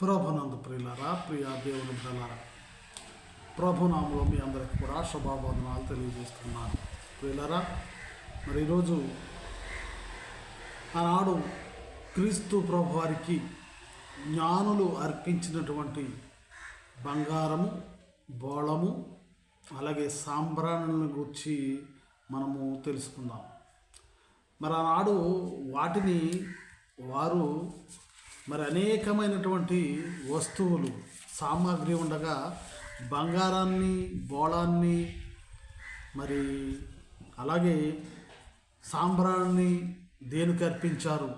ప్రభునందు ప్రియులారా ప్రియ దేవుని బిడ్డలారా ప్రభునామంలో మీ అందరికి కూడా శుభాబోధనాలు తెలియజేస్తున్నాను. ప్రియులారా మరి ఈరోజు ఆనాడు క్రీస్తు ప్రభు వారికి జ్ఞానులు అర్పించినటువంటి బంగారము బోళము అలాగే సాంబ్రాణులను గురించి మనము తెలుసుకుందాం. మరి ఆనాడు వాటిని వారు మరి అనేకమైనటువంటి వస్తువులు సామాగ్రి ఉండగా బంగారాన్ని బోళాన్ని మరి అలాగే సాంబ్రాన్ని దేనికి అర్పించారు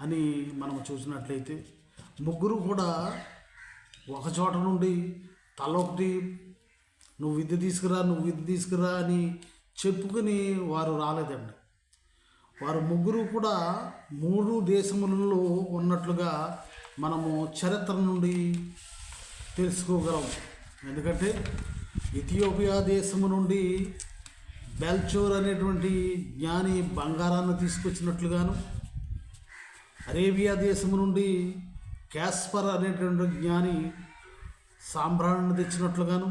అని మనం చూసినట్లయితే ముగ్గురు కూడా ఒక చోట నుండి తలొకటి నువ్వు విద్య తీసుకురా నువ్వు విద్య తీసుకురా అని చెప్పుకుని వారు రాలేదండి. వారు ముగ్గురు కూడా మూడు దేశములలో ఉన్నట్లుగా మనము చరిత్ర నుండి తెలుసుకోగలం. ఎందుకంటే ఇథియోపియా దేశము నుండి బెల్చోర్ అనేటువంటి జ్ఞాని బంగారాన్ని తీసుకొచ్చినట్లుగాను అరేబియా దేశము నుండి క్యాస్పర్ అనేటువంటి జ్ఞాని సాంబ్రాణిని తెచ్చినట్లుగాను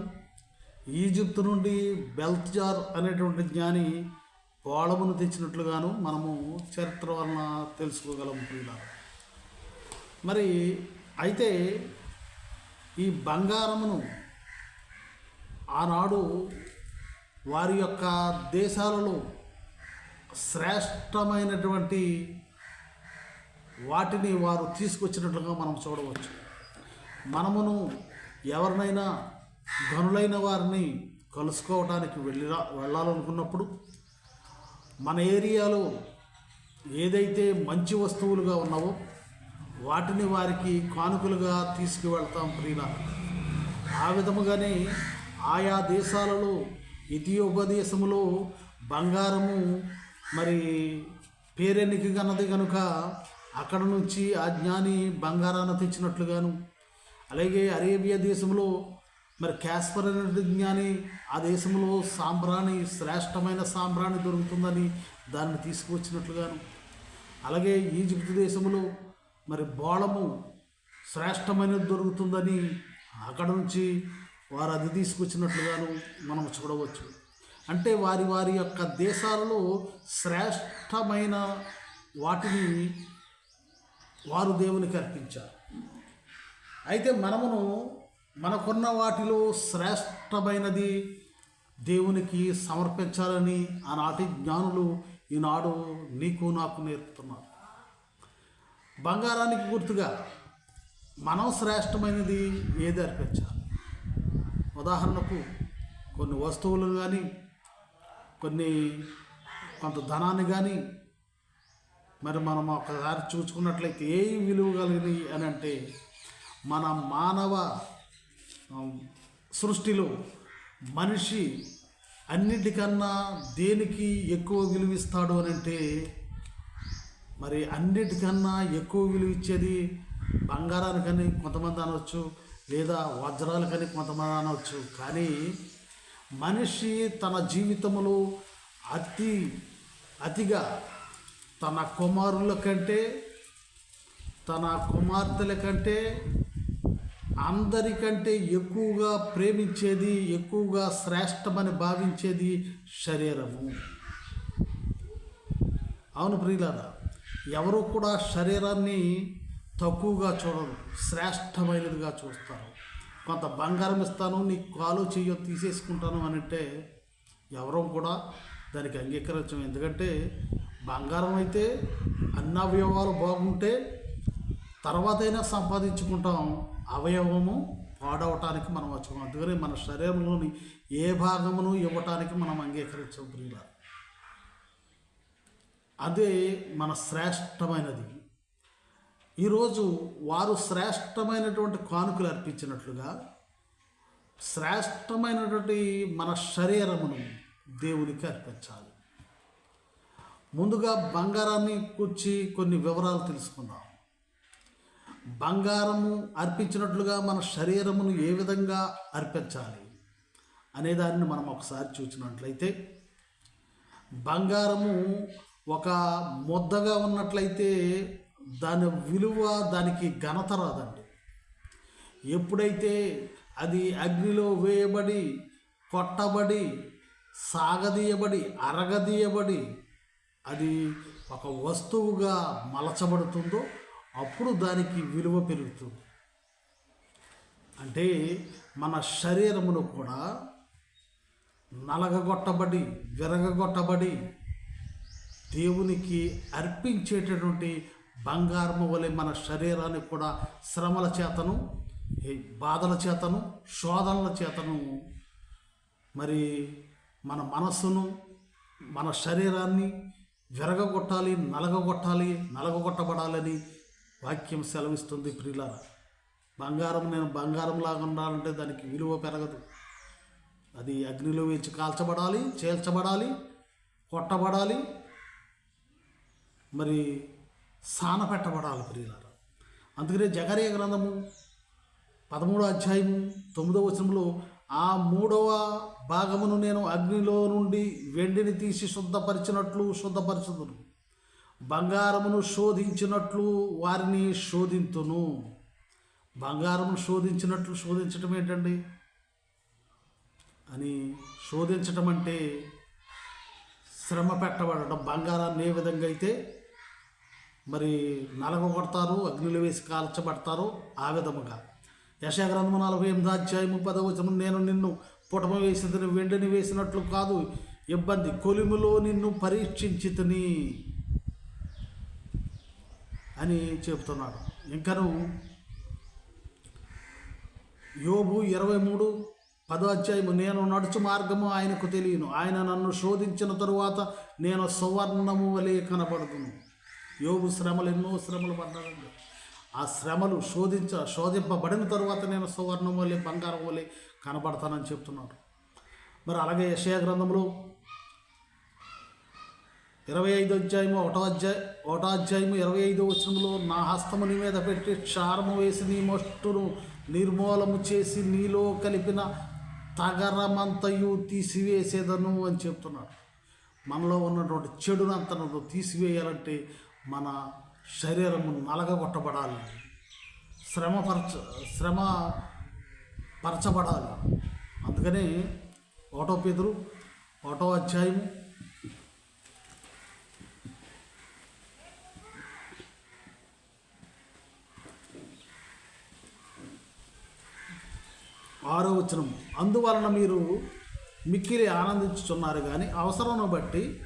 ఈజిప్తు నుండి బెల్త్జార్ అనేటువంటి జ్ఞాని పోళమును తెచ్చినట్లుగాను మనము చరిత్ర వలన తెలుసుకోగలం ప్రియుల మరి అయితే ఈ బంగారమును ఆనాడు వారి యొక్క దేశాలలో శ్రేష్టమైనటువంటి వాటిని వారు తీసుకొచ్చినట్లుగా మనం చూడవచ్చు. మనమును ఎవరినైనా ధనులైన వారిని కలుసుకోవటానికి వెళ్ళి వెళ్ళాలనుకున్నప్పుడు మన ఏరియాలో ఏదైతే మంచి వస్తువులుగా ఉన్నావో వాటిని వారికి కానుకలుగా తీసుకువెళ్తాం ప్రియుల ఆ విధముగానే ఆయా దేశాలలో ఇథియోపదేశములో బంగారము మరి పేరెన్నిక గన్నది కనుక అక్కడ నుంచి ఆ జ్ఞాని బంగారాన్ని తెచ్చినట్లుగాను అలాగే అరేబియా దేశంలో మరి క్యాస్పర్ అనే జ్ఞాని ఆ దేశంలో సాంబ్రాణి శ్రేష్టమైన సాంబ్రాణి దొరుకుతుందని దాన్ని తీసుకువచ్చినట్లుగాను. అలాగే ఈజిప్ట్ దేశంలో మరి బోళము శ్రేష్టమైనది దొరుకుతుందని అక్కడ నుంచి వారు అది తీసుకొచ్చినట్లుగాను మనం చూడవచ్చు. అంటే వారి వారి యొక్క దేశాలలో శ్రేష్టమైన వాటిని వారు దేవునికి అర్పించారు. అయితే మనమును మనకున్న వాటిలో శ్రేష్టమైనది దేవునికి సమర్పించాలని ఆనాటి జ్ఞానులు ఈనాడు నీకు నాకు నేర్పుతున్నారు. బంగారానికి గుర్తుగా మనం శ్రేష్టమైనది ఏది అర్పించాలి? ఉదాహరణకు కొన్ని వస్తువులు కానీ కొన్ని కొంత ధనాన్ని కానీ మరి మనం ఒకసారి చూసుకున్నట్లయితే ఏ విలువ కలిగినవి అని అంటే మన మానవ సృష్టిలో మనిషి అన్నిటికన్నా దేనికి ఎక్కువ విలువిస్తాడు అని అంటే మరి అన్నిటికన్నా ఎక్కువ విలువ ఇచ్చేది బంగారానికని కొంతమంది అనవచ్చు లేదా వజ్రాలకని కొంతమంది అనవచ్చు కానీ మనిషి తన జీవితంలో అతి అతిగా తన కుమారుల కంటే తన కుమార్తెల కంటే అందరికంటే ఎక్కువగా ప్రేమించేది ఎక్కువగా శ్రేష్టమని భావించేది శరీరము. అవును ప్రియులారా ఎవరు కూడా శరీరాన్ని తక్కువగా చూడరు శ్రేష్టమైనదిగా చూస్తారు. కొంత బంగారం ఇస్తాను నీ కాలు చెయ్యో తీసేసుకుంటాను అని అంటే ఎవరూ కూడా దానికి అంగీకరించం ఎందుకంటే బంగారం అయితే అన్ని అవయవాలు బాగుంటే తర్వాతైనా సంపాదించుకుంటాం. అవయవము పాడవటానికి మనం వచ్చాము అందుకని మన శరీరంలోని ఏ భాగమును ఇవ్వటానికి మనం అంగీకరించాం ప్రియుల అదే మన శ్రేష్టమైనది. ఈరోజు వారు శ్రేష్టమైనటువంటి కానుకలు అర్పించినట్లుగా శ్రేష్టమైనటువంటి మన శరీరమును దేవునికి అర్పించాలి. ముందుగా బంగారాన్ని కూర్చి కొన్ని వివరాలు తెలుసుకుందాం. బంగారము అర్పించినట్లుగా మన శరీరమును ఏ విధంగా అర్పించాలి అనే దానిని మనం ఒకసారి చూసినట్లయితే బంగారము ఒక ముద్దగా ఉన్నట్లయితే దాని విలువ దానికి ఘనత రాదండి. ఎప్పుడైతే అది అగ్నిలో వేయబడి కొట్టబడి సాగదీయబడి అరగదీయబడి అది ఒక వస్తువుగా మలచబడుతుందో అప్పుడు దానికి విలువ పెరుగుతుంది. అంటే మన శరీరమును కూడా నలగగొట్టబడి విరగగొట్టబడి దేవునికి అర్పించేటటువంటి బంగారము వలె మన శరీరాన్ని కూడా శ్రమల చేతను బాధల చేతను శోధనల చేతను మరి మన మనస్సును మన శరీరాన్ని విరగగొట్టాలి నలగగొట్టాలి నలగగొట్టబడాలని వాక్యం సెలవిస్తుంది ప్రియులారా. బంగారం నేను బంగారంలాగా ఉండాలంటే దానికి విలువ పెరగదు. అది అగ్నిలో వేచి కాల్చబడాలి చేల్చబడాలి కొట్టబడాలి. మరి సాన పెట్టబడాలి ప్రియులారా. అందుకనే జగరే గ్రంథము పదమూడో అధ్యాయము తొమ్మిదో వచనంలో ఆ మూడవ భాగమును నేను అగ్నిలో నుండి వెండిని తీసి శుద్ధపరిచినట్లు శుద్ధపరచుదును. బంగారమును శోధించినట్లు వారిని శోధింతును. బంగారమును శోధించినట్లు శోధించటం ఏంటండి? అని శోధించటం అంటే శ్రమ పెట్టబడటం. బంగారాన్ని ఏ విధంగా అయితే మరి నలగొడతారు అగ్నిలో వేసి కాల్చబడతారు ఆ విధముగా. యశగ్రంథము నలభై ఎనిమిది అధ్యాయము పదవచనం నేను నిన్ను పుటమ వేసి వెండిని వేసినట్లు కాదు ఇబ్బంది కొలిమిలో నిన్ను పరీక్షించితిని. అని చెబుతున్నాడు. ఇంకను యోబు ఇరవై మూడు పదో అధ్యాయము నేను నడుచు మార్గము ఆయనకు తెలియను. ఆయన నన్ను శోధించిన తరువాత నేను సువర్ణము వలె కనబడుతును యోగు శ్రమలు ఎన్నో శ్రమలు పడ్డాడండి. ఆ శ్రమలు శోధించ శోధింపబడిన తరువాత నేను సువర్ణం వలె బంగారం వలె కనబడతానని చెప్తున్నాడు. మరి అలాగే యశయ గ్రంథంలో ఇరవై ఐదు అధ్యాయము ఒకటో అధ్యాయ ఒకటో అధ్యాయము ఇరవై ఐదో వచనంలో నా హస్తము నీ మీద పెట్టి క్షారము వేసి నీ మట్టును నిర్మూలము చేసి నీలో కలిపిన తగరమంతయు తీసివేసేదను అని చెప్తున్నాడు. మనలో ఉన్నటువంటి చెడునంతను తీసివేయాలంటే మన శరీరము నలగగొట్టబడాలి. శ్రమపరచ శ్రమ పరచబడాలి. అందుకని ఒకటో పేదరు ఒకటో అధ్యాయము ఆరో వచనం. అందువలన మీరు మిక్కిలి ఆనందించుచున్నారు కానీ అవసరం బట్టి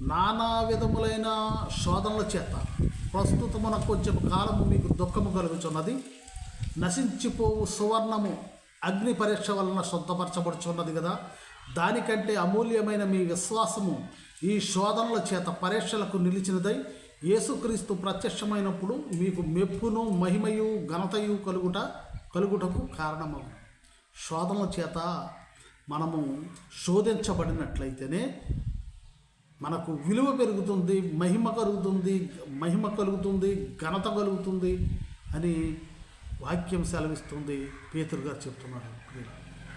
నానా విధములైన శోధనల చేత ప్రస్తుతమునకు వచ్చే కాలము మీకు దుఃఖము కలుగుచున్నది. నశించిపోవు సువర్ణము అగ్ని పరీక్ష వలన శుద్ధపరచబడుచున్నది కదా. దానికంటే అమూల్యమైన మీ విశ్వాసము ఈ శోధనల చేత పరీక్షలకు నిలిచినదై యేసుక్రీస్తు ప్రత్యక్షమైనప్పుడు మీకు మెప్పును మహిమయు ఘనతయు కలుగుట కలుగుటకు కారణమగు. శోధనల చేత మనము శోధించబడినట్లయితేనే మనకు విలువ పెరుగుతుంది మహిమ కలుగుతుంది మహిమ కలుగుతుంది ఘనత కలుగుతుంది అని వాక్యం సెలవిస్తుంది పేతురు గారు చెప్తున్నారు.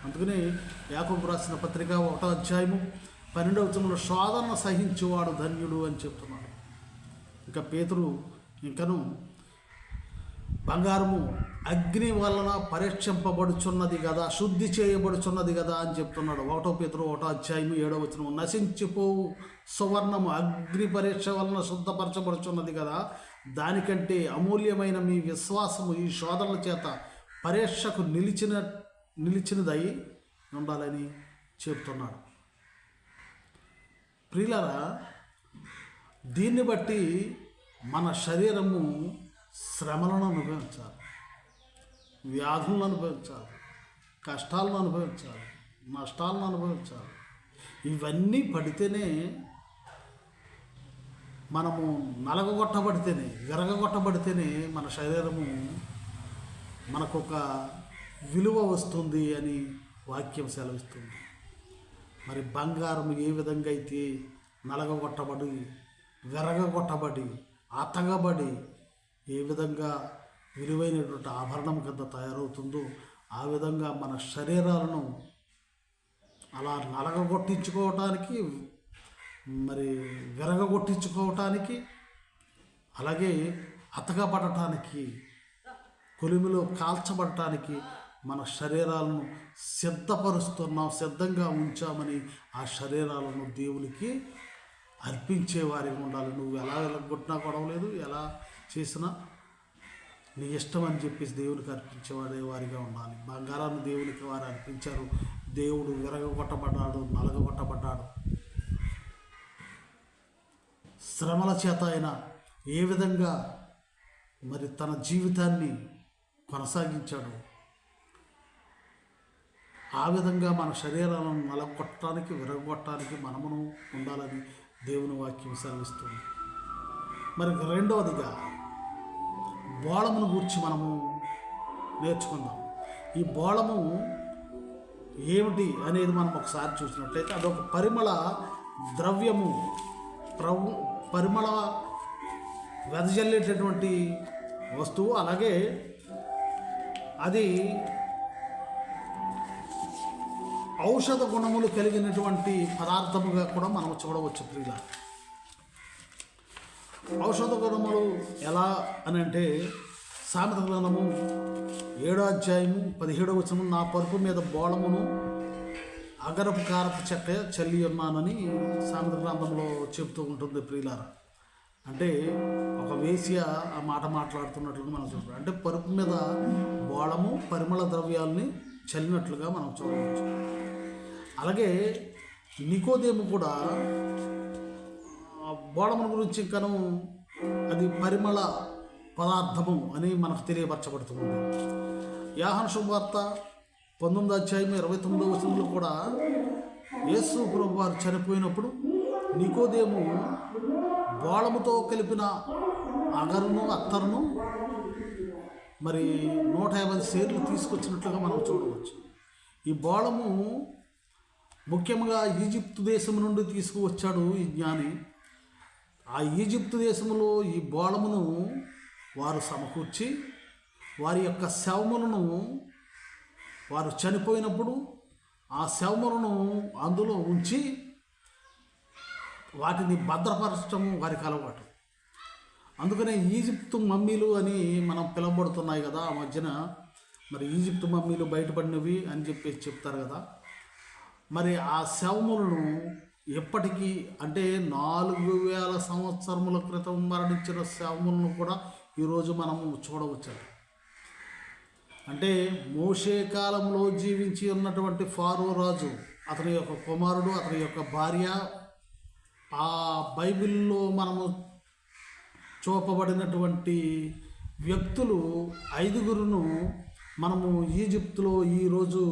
అందుకని యాకబు రాసిన పత్రిక ఒకటో అధ్యాయము పన్నెండవ వచనంలో శోధన సహించేవాడు ధన్యుడు అని చెప్తున్నాడు ఇంకా పేతురు ఇంకను బంగారము అగ్ని వలన పరీక్షింపబడుచున్నది కదా శుద్ధి చేయబడుచున్నది కదా అని చెప్తున్నాడు. ఒకటో పేతురు ఒకటో అధ్యాయము ఏడో వచనము నశించిపోవు సువర్ణము అగ్ని పరీక్ష వలన శుద్ధపరచబడుచున్నది కదా దానికంటే అమూల్యమైన మీ విశ్వాసము ఈ శోధనల చేత పరీక్షకు నిలిచిన నిలిచినదై ఉండాలని చెప్తున్నాడు. ప్రియులరా దీన్ని బట్టి మన శరీరము శ్రమలను అనుభవించాలి. వ్యాధులను అనుభవించాలి. కష్టాలను అనుభవించాలి. నష్టాలను అనుభవించాలి. ఇవన్నీ పడితేనే మనము నలగగొట్టబడితేనే విరగగొట్టబడితేనే మన శరీరము మనకొక విలువ వస్తుంది అని వాక్యం సెలవిస్తుంది. మరి బంగారం ఏ విధంగా అయితే నలగగొట్టబడి విరగగొట్టబడి అతగబడి ఏ విధంగా విలువైనటువంటి ఆభరణం కింద తయారవుతుందో ఆ విధంగా మన శరీరాలను అలా నలగగొట్టించుకోవటానికి మరి విరగగొట్టించుకోవటానికి అలాగే అతకబడటానికి కొలిమిలో కాల్చబడటానికి మన శరీరాలను సిద్ధపరుస్తున్నాం సిద్ధంగా ఉంచామని ఆ శరీరాలను దేవునికి అర్పించే వారిగా ఉండాలి. నువ్వు ఎలా వెళ్ళగొట్టినా గొడవలేదు ఎలా చేసినా నీ ఇష్టం అని చెప్పేసి దేవునికి అర్పించేవాడే వారిగా ఉండాలి. బంగారాన్ని దేవునికి వారు అర్పించారు. దేవుడు విరగొట్టబడ్డాడు నలగొట్టబడ్డాడు శ్రమల చేత ఆయన ఏ విధంగా మరి తన జీవితాన్ని కొనసాగించాడు? ఆ విధంగా మన శరీరాలను నలగొట్టడానికి విరగొట్టడానికి మనమును ఉండాలని దేవుని వాక్యం సెలవిస్తుంది. మరి రెండవదిగా బోళమును గూర్చి మనము నేర్చుకుందాం. ఈ బోళము ఏమిటి అనేది మనం ఒకసారి చూసినట్లయితే అదొక పరిమళ ద్రవ్యము ప్రభు పరిమళ వెదజల్లేటటువంటి వస్తువు. అలాగే అది ఔషధ గుణములు కలిగినటువంటి పదార్థముగా కూడా మనం చూడవచ్చు ప్రియుల ఔషధ గుణములు ఎలా అని అంటే సామెత గ్రంథము ఏడో అధ్యాయము పదిహేడో వచనం నా పరుపు మీద బోళమును అగరపు కారపు చెక్క చల్లి ఉన్నానని సామెత గ్రంథంలో చెబుతూ ఉంటుంది ప్రియులార. అంటే ఒక వేశ్య ఆ మాట మాట్లాడుతున్నట్లు మనం చూస్తాం అంటే పరుపు మీద బోళము పరిమళ ద్రవ్యాల్ని చల్లినట్లుగా మనం చూడవచ్చు. అలాగే నికోదేము కూడా ఆ బోళముల గురించి కను అది పరిమళ పదార్థము అని మనకు తెలియపరచబడుతుంది. యాహన శుభవార్త పంతొమ్మిది అధ్యాయం ఇరవై తొమ్మిదో వచనంలో కూడా యేసు ప్రభు వారు చనిపోయినప్పుడు నికోదేము బోళముతో కలిపిన అగరును అత్తరును మరి నూట యాభై షేర్లు తీసుకొచ్చినట్లుగా మనం చూడవచ్చు. ఈ బోళము ముఖ్యంగా ఈజిప్టు దేశం నుండి తీసుకువచ్చాడు ఈ జ్ఞాని. ఆ ఈజిప్టు దేశంలో ఈ బోళమును వారు సమకూర్చి వారి యొక్క శవములను వారు చనిపోయినప్పుడు ఆ శవములను అందులో ఉంచి వాటిని భద్రపరచడం వారికి అలవాటు. అందుకనే ఈజిప్తు మమ్మీలు అని మనం పిలవబడుతున్నాయి కదా ఆ మధ్యన మరి ఈజిప్టు మమ్మీలు బయటపడినవి అని చెప్పేసి చెప్తారు కదా. మరి ఆ శవములను ఎప్పటికీ అంటే నాలుగు వేల సంవత్సరముల క్రితం మరణించిన శవములను కూడా ఈరోజు మనము చూడవచ్చు అంటే మోషే కాలంలో జీవించి ఉన్నటువంటి ఫారో రాజు అతని యొక్క కుమారుడు అతని యొక్క భార్య ఆ బైబిల్లో మనము చూపబడినటువంటి వ్యక్తులు ఐదుగురును మనము ఈజిప్తులో ఈరోజు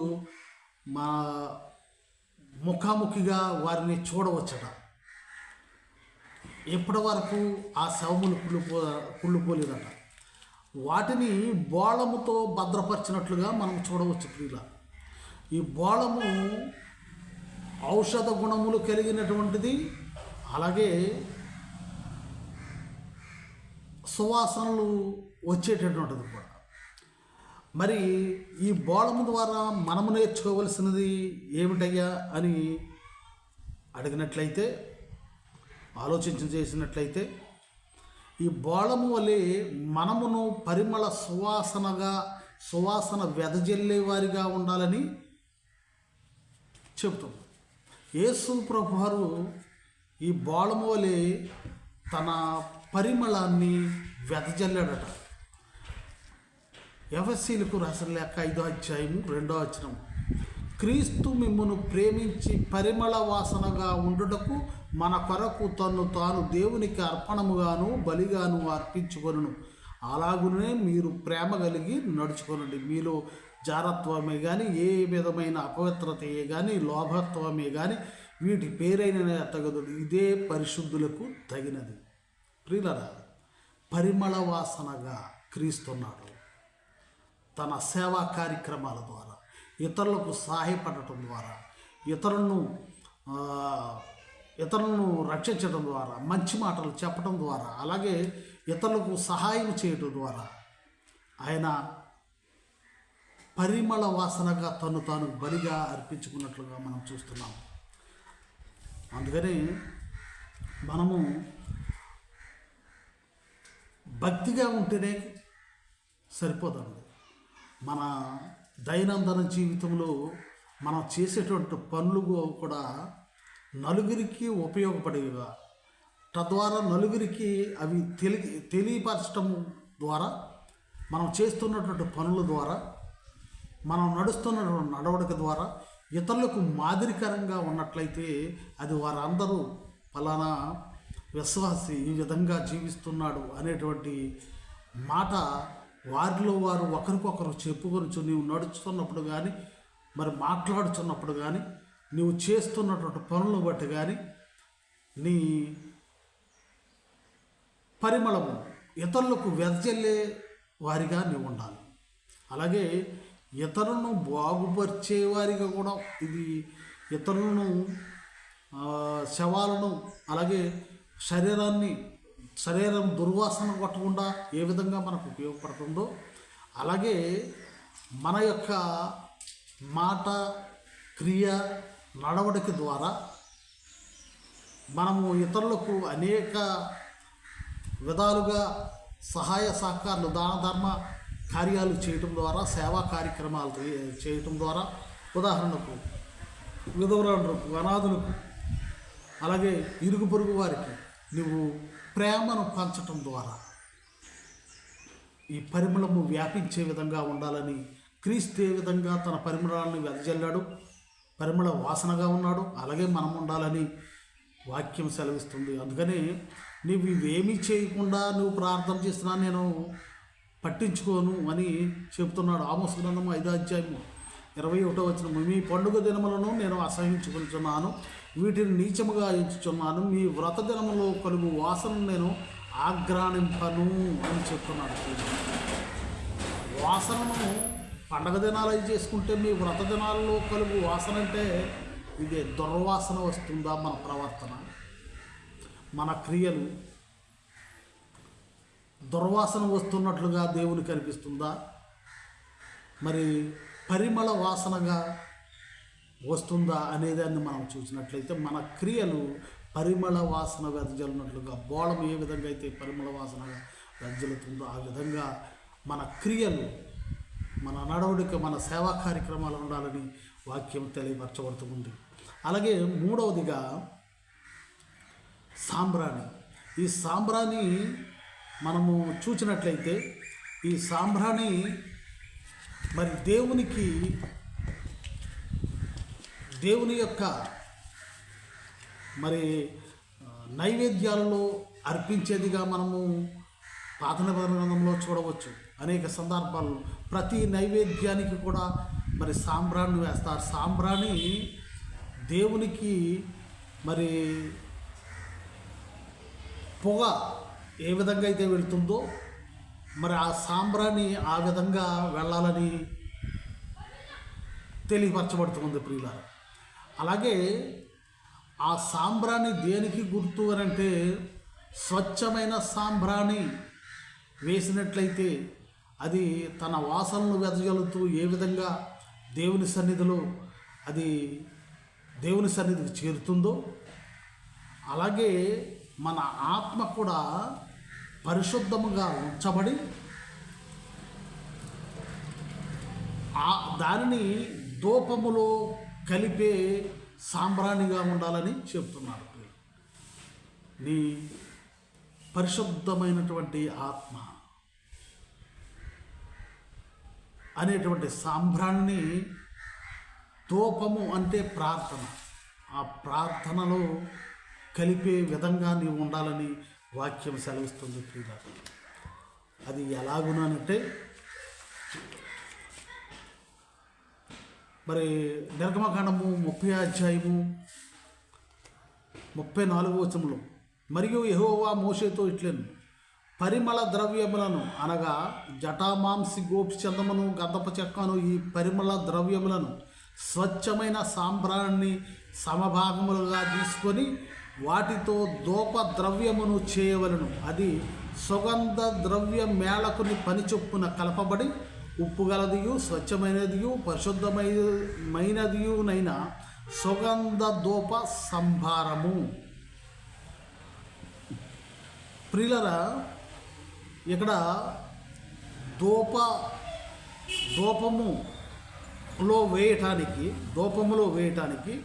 మా ముఖాముఖిగా వారిని చూడవచ్చట. ఇప్పటి వరకు ఆ శవములు కుళ్ళిపో కుళ్ళిపోలేదట వాటిని బోళముతో భద్రపరిచినట్లుగా మనం చూడవచ్చు ప్రియుల ఈ బోళము ఔషధ గుణములు కలిగినటువంటిది అలాగే సువాసనలు వచ్చేటటువంటిది కూడా. మరి ఈ బోళము ద్వారా మనము నేర్చుకోవలసినది ఏమిటయ్యా అని అడిగినట్లయితే ఆలోచించి చేసినట్లయితే ఈ బోళము వలె మనమును పరిమళ సువాసనగా సువాసన వెదజల్లే వారిగా ఉండాలని చెబుతాం యేసు ప్రభువారు ఈ బోళము వలె తన పరిమళాన్ని వెదజల్లాడట ఎఫ్ఎస్సీలకు రాసిన లేక ఐదో అధ్యాయము రెండో వచనం. క్రీస్తు మిమ్మను ప్రేమించి పరిమళ వాసనగా ఉండుటకు మన కొరకు తను తాను దేవునికి అర్పణముగాను బలిగాను అర్పించుకొను అలాగునే మీరు ప్రేమ కలిగి నడుచుకొనండి. మీలో జారత్వమే కానీ ఏ విధమైన అపవిత్రతయే కానీ లోభత్వమే కానీ వీటి పేరైన తగదు ఇదే పరిశుద్ధులకు తగినది. ప్రియులరా పరిమళ వాసనగా క్రీస్తున్నాడు తన సేవా కార్యక్రమాల ద్వారా ఇతరులకు సహాయపడటం ద్వారా ఇతరులను ఇతరులను రక్షించడం ద్వారా మంచి మాటలు చెప్పడం ద్వారా అలాగే ఇతరులకు సహాయం చేయటం ద్వారా ఆయన పరిమళ వాసనగా తను తాను బలిగా అర్పించుకున్నట్లుగా మనం చూస్తున్నాం. అందుకని మనము భక్తిగా ఉంటేనే సరిపోదండి మన దైనందిన జీవితంలో మనం చేసేటువంటి పనులు కూడా నలుగురికి ఉపయోగపడేవిగా. తద్వారా నలుగురికి అవి తెలి తెలియపరచడం ద్వారా మనం చేస్తున్నటువంటి పనుల ద్వారా మనం నడుస్తున్నటువంటి నడవడిక ద్వారా ఇతరులకు మాదిరికరంగా ఉన్నట్లయితే అది వారందరూ ఫలానా విశ్వాసి ఈ విధంగా జీవిస్తున్నాడు అనేటువంటి మాట వారిలో వారు ఒకరికొకరు చెప్పుకొని నీవు నడుస్తున్నప్పుడు కానీ మరి మాట్లాడుతున్నప్పుడు కానీ నీవు చేస్తున్నటువంటి పనులను బట్టి కానీ నీ పరిమళము ఇతరులకు వెదజల్లే వారిగా నీవు ఉండాలి. అలాగే ఇతరులను బాగుపరిచే వారిగా కూడా ఇది ఇతరులను శవాలను అలాగే శరీరాన్ని శరీరం దుర్వాసన కొట్టకుండా ఏ విధంగా మనకు ఉపయోగపడుతుందో అలాగే మన యొక్క మాట క్రియ నడవడిక ద్వారా మనము ఇతరులకు అనేక విధాలుగా సహాయ సహకారాలు దాన ధర్మ కార్యాలు చేయటం ద్వారా సేవా కార్యక్రమాలు చేయటం ద్వారా ఉదాహరణకు విధవరాలకు అనాథులకు అలాగే ఇరుగు పొరుగు వారికి నువ్వు ప్రేమను పంచటం ద్వారా ఈ పరిమళము వ్యాపించే విధంగా ఉండాలని క్రీస్తు ఏ విధంగా తన పరిమళాలను వెదజల్లాడు? పరిమళ వాసనగా ఉన్నాడు. అలాగే మనం ఉండాలని వాక్యం సెలవిస్తుంది. అందుకని నువ్వు ఇవేమీ చేయకుండా నువ్వు ప్రార్థన చేస్తున్నా నేను పట్టించుకోను అని చెప్తున్నాడు ఆమోస్ గ్రంథం ఐదో అధ్యాయము. ఇరవై ఒకటో వచ్చిన మీ పండుగ దినములను నేను అసహించుకుంటున్నాను. వీటిని నీచముగా ఎంచుచున్నాను. మీ వ్రత దినములో కలుగు వాసనను నేను ఆగ్రానింపను అని చెప్తున్నాడు వాసనను పండగ దినాలు అవి చేసుకుంటే మీ వ్రత దినాల్లో కలుగు వాసన అంటే ఇదే దుర్వాసన వస్తుందా మన ప్రవర్తన? మన క్రియలు దుర్వాసన వస్తున్నట్లుగా దేవునికి కనిపిస్తుందా మరి పరిమళ వాసనగా వస్తుందా అనేదాన్ని మనం చూసినట్లయితే మన క్రియలు పరిమళ వాసన వెదజల్లినట్లుగా బోళం ఏ విధంగా అయితే పరిమళ వాసనగా వెదజల్లుతుందో ఆ విధంగా మన క్రియలు మన నడవడిక మన సేవా కార్యక్రమాలు ఉండాలని వాక్యం తెలియపరచబడుతుంది. అలాగే మూడవదిగా సాంబ్రాణి. ఈ సాంబ్రాణి మనము చూసినట్లయితే ఈ సాంబ్రాణి మరి దేవునికి దేవుని యొక్క మరి నైవేద్యాలలో అర్పించేదిగా మనము పాత గ్రంథంలో చూడవచ్చు. అనేక సందర్భాల్లో ప్రతి నైవేద్యానికి కూడా మరి సాంబ్రాన్ని వేస్తారు. సాంబ్రాణి దేవునికి మరి పొగ ఏ విధంగా అయితే వెళ్తుందో మరి ఆ సాంబ్రాన్ని ఆ విధంగా వెళ్ళాలని తెలియపరచబడుతుంది ప్రియుల అలాగే ఆ సాంబ్రాణి దేనికి గుర్తు అని అంటే స్వచ్ఛమైన సాంబ్రాణి వేసినట్లయితే అది తన వాసనలు వెదజల్లుతూ ఏ విధంగా దేవుని సన్నిధిలో అది దేవుని సన్నిధికి చేరుతుందో అలాగే మన ఆత్మ కూడా పరిశుద్ధముగా ఉంచబడి ఆ దానిని దూపములో కలిపే సాంబ్రాణిగా ఉండాలని చెప్తున్నారు. నీ పరిశుద్ధమైనటువంటి ఆత్మ అనేటువంటి సాంబ్రాన్ని దూపము అంటే ప్రార్థన. ఆ ప్రార్థనలో కలిపే విధంగా నీవు ఉండాలని వాక్యం సెలవిస్తుంది ప్రియుల అది ఎలాగున్నానంటే మరి నిర్గమకాండము ముప్పై అధ్యాయము ముప్పై నాలుగు వచనంలో మరియు యహోవా మోషేతో ఇట్లను పరిమళ ద్రవ్యములను అనగా జటామాంసి గోపి చందమును గంధప చెక్కను ఈ పరిమళ ద్రవ్యములను స్వచ్ఛమైన సాంబ్రాన్ని సమభాగములుగా తీసుకొని వాటితో దోప ద్రవ్యమును చేయవలను. అది సుగంధ ద్రవ్య మేళకుని పని చొప్పున కలపబడి ఉప్పు గలదియు స్వచ్ఛమైనదియు పరిశుద్ధమైనదియునైన సుగంధ దోప సంభారము. ప్రియులరా ఇక్కడ దోప దోపములో వేయటానికి దోపములో వేయటానికి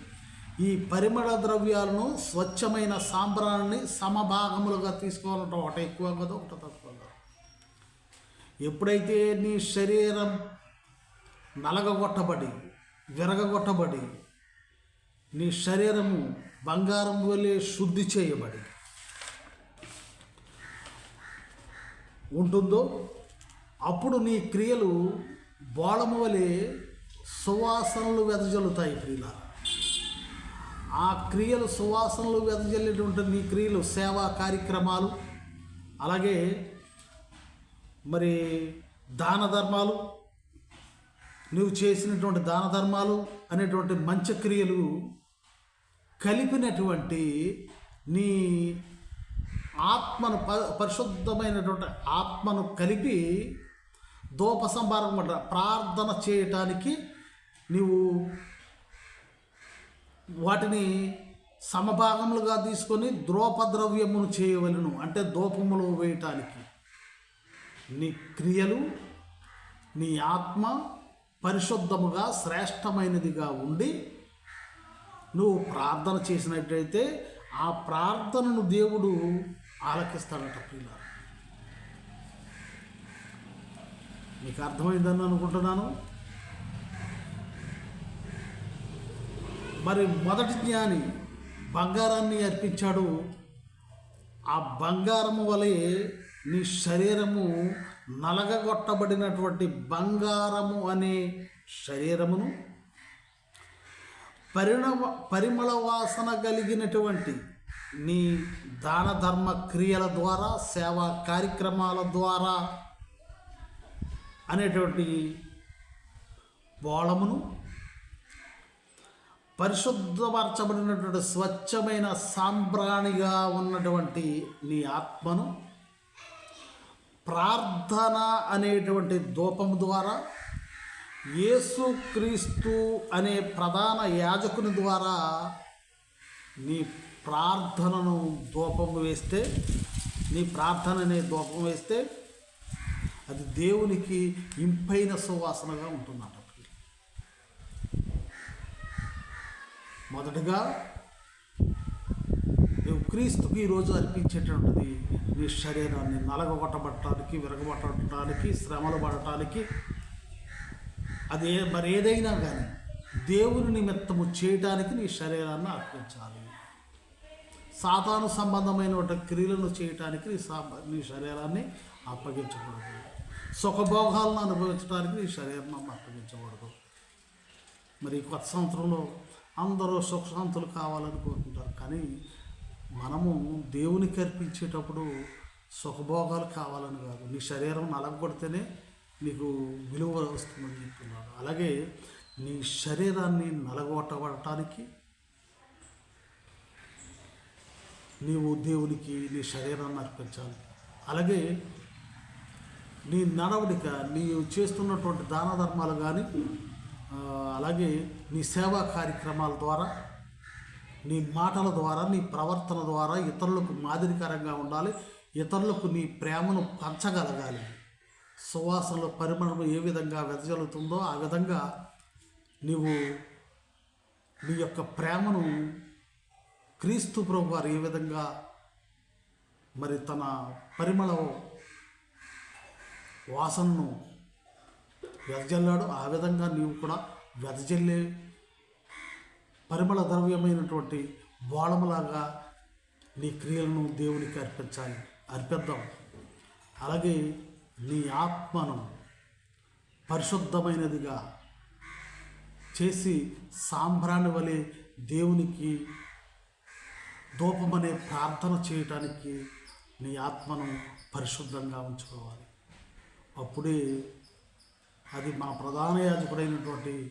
ఈ పరిమళ ద్రవ్యాలను స్వచ్ఛమైన సాంబ్రాన్ని సమభాగములుగా తీసుకోవాలంటే ఒకటి ఎక్కువ కదా ఒకటి తక్కువ కదా. ఎప్పుడైతే నీ శరీరం నలగగొట్టబడి విరగగొట్టబడి నీ శరీరము బంగారం వలె శుద్ధి చేయబడి ఉంటుందో అప్పుడు నీ క్రియలు బోళము వలె సువాసనలు వెదజల్లుతాయి ప్రియుల ఆ క్రియలు సువాసనలు వెదజల్లేటువంటి నీ క్రియలు సేవా కార్యక్రమాలు అలాగే మరి దాన ధర్మాలు నువ్వు చేసినటువంటి దాన ధర్మాలు అనేటువంటి మంచి క్రియలు కలిపినటువంటి నీ ఆత్మను ప పరిశుద్ధమైనటువంటి ఆత్మను కలిపి దోప సంభారం ప్రార్థన చేయటానికి నీవు వాటిని సమభాగములుగా తీసుకొని ద్రోపద్రవ్యమును చేయవలను అంటే దోపములు వేయటానికి. నీ క్రియలు నీ ఆత్మ పరిశుద్ధముగా శ్రేష్టమైనదిగా ఉండి నువ్వు ప్రార్థన చేసినట్లయితే ఆ ప్రార్థనను దేవుడు ఆలకిస్తాడట ప్రియుల మీకు అర్థమైందని అనుకుంటున్నాను? మరి మొదటి జ్ఞాని బంగారాన్ని అర్పించాడు. ఆ బంగారము వలె నీ శరీరము నలగగొట్టబడినటువంటి బంగారము అనే శరీరమును పరిణవ పరిమళ వాసన కలిగినటువంటి నీ దాన ధర్మ క్రియల ద్వారా సేవా కార్యక్రమాల ద్వారా అనేటువంటి బోళమును పరిశుద్ధపరచబడినటువంటి స్వచ్ఛమైన సాంబ్రాణిగా ఉన్నటువంటి నీ ఆత్మను ప్రార్థన అనేటువంటి ధూపము ద్వారా యేసుక్రీస్తు అనే ప్రధాన యాజకుని ద్వారా నీ ప్రార్థనను ధూపం వేస్తే నీ ప్రార్థన అనే దూపం వేస్తే అది దేవునికి ఇంపైన సువాసనగా ఉంటున్నాను మొదటగా నువ్వు క్రీస్తుకి ఈరోజు అర్పించేటటువంటిది నీ శరీరాన్ని నలగొట్టబట్టడానికి విరగబట్టడానికి శ్రమలు పడటానికి అది మరి ఏదైనా కానీ దేవుని నిమిత్తము చేయటానికి నీ శరీరాన్ని అర్పించాలి. సాతాను సంబంధమైన క్రియలను చేయటానికి నీ సా నీ శరీరాన్ని అప్పగించకూడదు. సుఖభోగాలను అనుభవించడానికి నీ శరీరాన్ని అప్పగించకూడదు. మరి కొత్త సంవత్సరంలో అందరూ సుఖశాంతులు కావాలని కోరుకుంటారు కానీ మనము దేవునికి అర్పించేటప్పుడు సుఖభోగాలు కావాలని కాదు. నీ శరీరం నలగొడితేనే నీకు విలువ వస్తుందని చెప్తున్నాడు. అలాగే నీ శరీరాన్ని నలగొట్టబడటానికి నీవు దేవునికి నీ శరీరాన్ని అర్పించాలి. అలాగే నీ నడవడిక నీవు చేస్తున్నటువంటి దాన ధర్మాలు కానీ అలాగే నీ సేవా కార్యక్రమాల ద్వారా నీ మాటల ద్వారా నీ ప్రవర్తన ద్వారా ఇతరులకు మాదిరికరంగా ఉండాలి. ఇతరులకు నీ ప్రేమను పంచగలగాలి. సువాసనలో పరిమళం ఏ విధంగా వెదజల్లుతుందో ఆ విధంగా నీవు నీ యొక్క ప్రేమను క్రీస్తు ప్రభు వారు ఏ విధంగా మరి తన పరిమళ వాసనను వెదజల్లాడు ఆ విధంగా నీవు కూడా వెదజల్లే పరిమళ ద్రవ్యమైనటువంటి బోళములాగా నీ క్రియలను దేవునికి అర్పించాలి. అర్పిద్దాం. అలాగే నీ ఆత్మను పరిశుద్ధమైనదిగా చేసి సాంబ్రాణి వలె దేవునికి దూపమనే ప్రార్థన చేయటానికి నీ ఆత్మను పరిశుద్ధంగా ఉంచుకోవాలి. అప్పుడే అది మన ప్రధాన యాజకుడైనటువంటి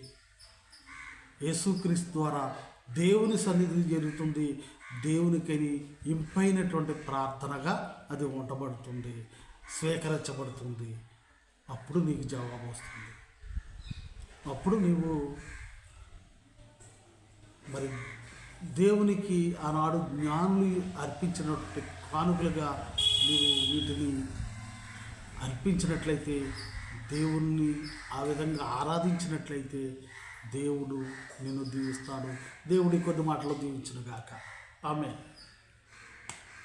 యేసుక్రీస్తు ద్వారా దేవుని సన్నిధి జరుగుతుంది. దేవునికని ఇంపైనటువంటి ప్రార్థనగా అది ఉండబడుతుంది. స్వీకరించబడుతుంది. అప్పుడు నీకు జవాబు వస్తుంది. అప్పుడు నీవు మరి దేవునికి ఆనాడు జ్ఞానులు అర్పించినటువంటి కానుకలుగా నీవు వీటిని అర్పించినట్లయితే దేవుణ్ణి ఆ విధంగా ఆరాధించినట్లయితే దేవుడు నిన్ను దీవిస్తాడు. దేవుడి కొద్ది మాటలు దీవించును గాక ఆమె